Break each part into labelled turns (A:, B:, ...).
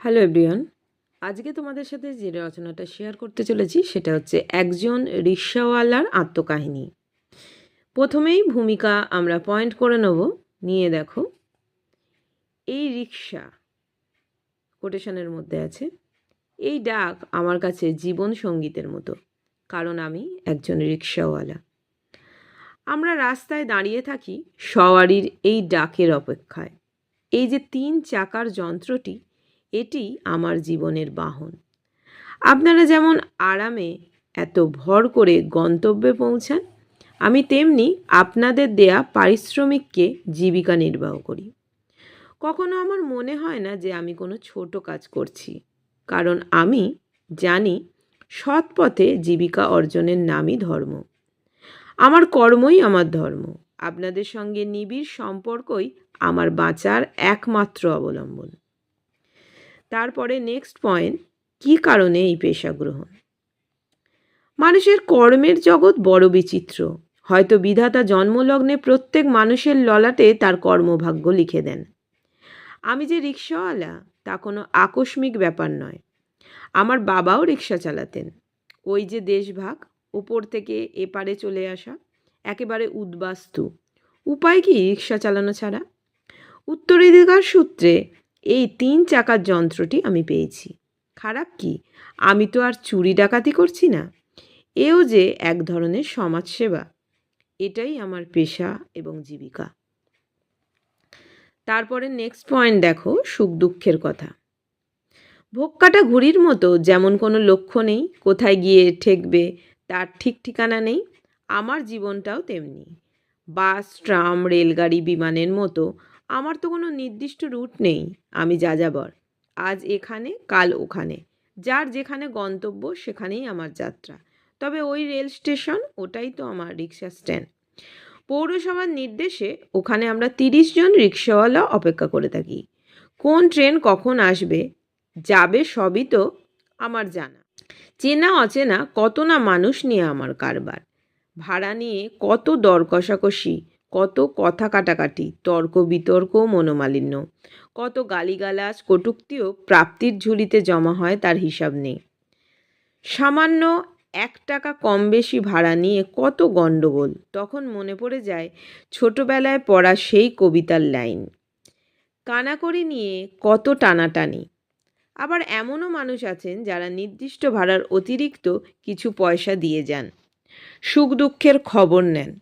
A: Hello everyone. আজকে তোমাদের সাথে যে রচনাটা শেয়ার করতে চলেছি, সেটা হচ্ছে একজন রিক্সাওয়ালার আত্মকাহিনী। প্রথমেই ভূমিকা আমরা পয়েন্ট করে নেব। নিয়ে দেখো, এই রিক্সা কোটেশনের মধ্যে আছে, এই ডাক আমার কাছে জীবন সঙ্গীতের মতো, কারণ আমি একজন রিক্সাওয়ালা। আমরা রাস্তায় দাঁড়িয়ে থাকি সওয়ারির এই ডাকের অপেক্ষায়। এই যে তিন চাকার যন্ত্রটি এটি আমার জীবনের বাহন। আপনারা যেমন আরামে এত ভর করে গন্তব্যে পৌঁছান, আমি তেমনি আপনাদের দেয়া পারিশ্রমিককে জীবিকা নির্বাহ করি। কখনো আমার মনে হয় না যে আমি কোনো ছোট কাজ করছি, কারণ আমি জানি সৎ পথে জীবিকা অর্জনের নামই ধর্ম। আমার কর্মই আমার ধর্ম, আপনাদের সঙ্গে নিবিড় সম্পর্কই আমার বাঁচার একমাত্র অবলম্বন। তারপরে নেক্সট পয়েন্ট কী কারণে এই পেশা গ্রহণ মানুষের কর্মের জগৎ বড় বিচিত্র। হয়তো বিধাতা জন্মলগ্নে প্রত্যেক মানুষের ললাটে তার কর্মভাগ্য লিখে দেন। আমি যে রিক্সাওয়ালা, তা কোনো আকস্মিক ব্যাপার নয়। আমার বাবাও রিক্সা চালাতেন। ওই যে দেশভাগ, উপর থেকে এপারে চলে আসা, একেবারে উদ্বাস্তু। উপায় কি রিক্সা চালানো ছাড়া? উত্তরাধিকার সূত্রে এই তিন চাকার যন্ত্রটি আমি পেয়েছি। খারাপ কি? আমি তো আর চুরি ডাকাতি করছি না। এও যে এক ধরনের সমাজসেবা। এটাই আমার পেশা এবং জীবিকা। তারপরে নেক্সট পয়েন্ট দেখো, সুখ দুঃখের কথা। ভোগ কাটা ঘুড়ির মতো, যেমন কোনো লক্ষ্য নেই, কোথায় গিয়ে ঠেকবে, তার ঠিক ঠিকানা নেই, আমার জীবনটাও তেমনি। বাস, ট্রাম, রেলগাড়ি, বিমানের মতো আমার তো কোনো নির্দিষ্ট রুট নেই, আমি যাযাবর। আজ এখানে, কাল ওখানে। যার যেখানে গন্তব্য, সেখানেই আমার যাত্রা। তবে ওই রেল স্টেশন, ওটাই তো আমার রিক্সা স্ট্যান্ড। পৌরসভার নির্দেশে ওখানে আমরা তিরিশ জন রিক্সাওয়ালা অপেক্ষা করে থাকি। কোন ট্রেন কখন আসবে, যাবে সবই তো আমার জানা। চেনা অচেনা কত না মানুষ নিয়ে আমার কারবার। ভাড়া নিয়ে কত দর কষাকষি কত কথা কাটাকাটি, তর্ক বিতর্ক মনোমালিন্য। কত গালিগালাজ, কটুক্তিও প্রাপ্তির ঝুলিতে জমা হয় তার হিসাব নেই। সামান্য এক টাকা কম বেশি ভাড়া নিয়ে কত গণ্ডগোল। তখন মনে পড়ে যায়, ছোটবেলায় পড়া সেই কবিতার লাইন। কানাকড়ি নিয়ে কত টানাটানি। আবার এমনও মানুষ আছেন যারা নির্দিষ্ট ভাড়ার অতিরিক্ত কিছু পয়সা দিয়ে যান। সুখ দুঃখের খবর নেন।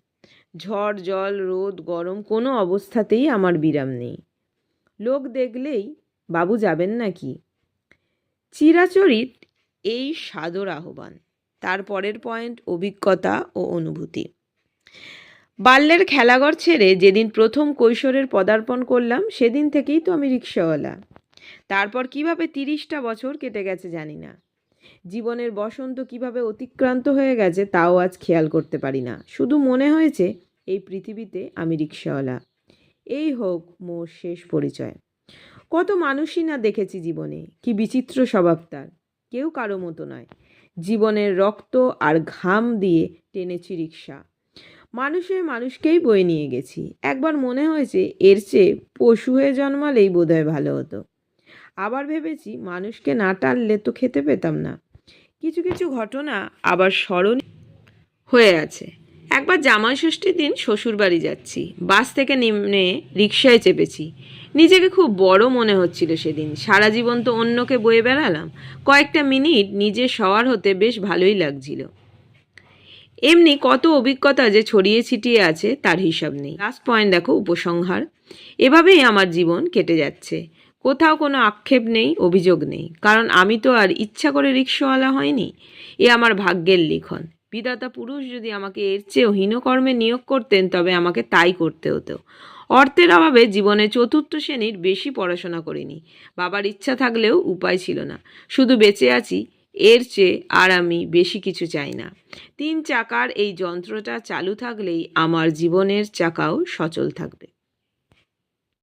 A: ঝড়, জল, রোদ, গরম কোনো অবস্থাতেই আমার বিরাম নেই। লোক দেখলেই, বাবু যাবেন নাকি? চিরাচরিত এই সাদর আহ্বান, তার পরের পয়েন্ট অভিজ্ঞতা ও অনুভূতি। বাল্যের খেলাঘর ছেড়ে যেদিন প্রথম কৈশোরের পদার্পণ করলাম, সেদিন থেকেই তো আমি রিক্সাওয়ালা। তারপর কীভাবে তিরিশটা বছর কেটে গেছে জানি না। জীবনের বসন্ত কীভাবে অতিক্রান্ত হয়ে গেছে তাও আজ খেয়াল করতে পারি না। শুধু মনে হয়েছে, এই পৃথিবীতে আমি রিক্সাওয়ালা। এই হোক মোর শেষ পরিচয়। কত মানুষই না দেখেছি জীবনে, কি বিচিত্র স্বভাব তার। কেউ কারও মতো নয়। জীবনের রক্ত আর ঘাম দিয়ে টেনেছি রিক্সা। মানুষের মানুষকেই বয়ে নিয়ে গেছি। একবার মনে হয়েছে, এর চেয়ে পশু হয়ে জন্মালেই বোধহয় ভালো হতো। আবার ভেবেছি মানুষকে না টানলে তো খেতে পেতাম না। কিছু কিছু ঘটনা আবার স্মরণ হয়ে আছে। একবার জামাই ষষ্ঠীর দিন শ্বশুরবাড়ি যাচ্ছি। বাস থেকে নেমে রিক্সায় চেপেছি। নিজেকে খুব বড় মনে হচ্ছিল সেদিন। সারা জীবন তো অন্যকে বয়ে বেড়ালাম। কয়েকটা মিনিট নিজে সওয়ার হতে বেশ ভালোই লাগছিল। এমনি কত অভিজ্ঞতা যে ছড়িয়ে ছিটিয়ে আছে তার হিসাব নেই। লাস্ট পয়েন্ট দেখো, উপসংহার। এভাবেই আমার জীবন কেটে যাচ্ছে। কোথাও কোনো আক্ষেপ নেই, অভিযোগ নেই। কারণ আমি তো আর ইচ্ছা করে রিক্সাওয়ালা হয়নি। এ আমার ভাগ্যের লিখন। বিধাতা পুরুষ যদি আমাকে এর চেয়েও হীনকর্মে নিয়োগ করতেন, তবে আমাকে তাই করতে হতো। অর্থের অভাবে জীবনে চতুর্থ শ্রেণির বেশি পড়াশোনা করিনি। বাবার ইচ্ছা থাকলেও উপায় ছিল না। শুধু বেঁচে আছি, এর চেয়ে আর আমি বেশি কিছু চাই না। তিন চাকার এই যন্ত্রটা চালু থাকলেই আমার জীবনের চাকাও সচল থাকবে।